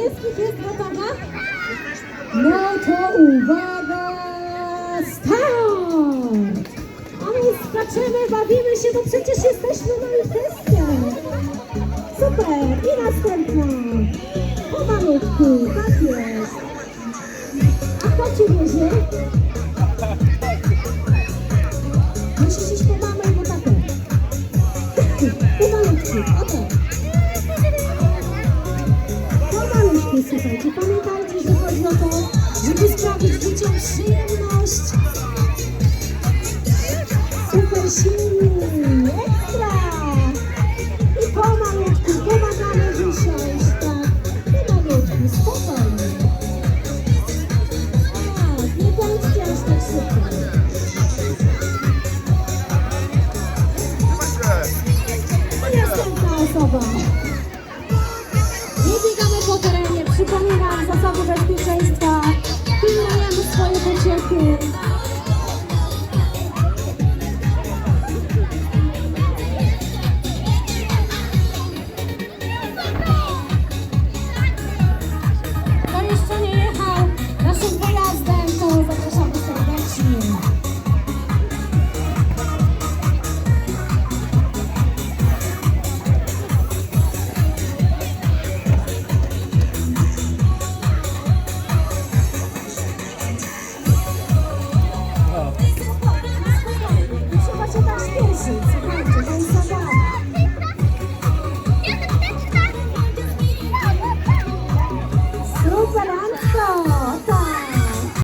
niebieskich jest gotowa? No to uwaga, start! A my skaczemy, bawimy się, bo przecież jesteśmy na imprezie. Super, i następna. Pomalutku, tak jest. A kto ci wiezie? Słuchajcie, pamiętajcie, że chodzi o to, żeby sprawić dzieciom przyjemność. Super silni, ekstra! I pomalutku pomagamy wysiąść, tak? Pomalutku, spokojnie. Tak, nie bądźcie aż tak szybko. Jestem ta osoba. Nie biegamy po terenie. Przypominam zasady bezpieczeństwa, pilnujemy swoje pociechy. 恭喜秦昊成功挑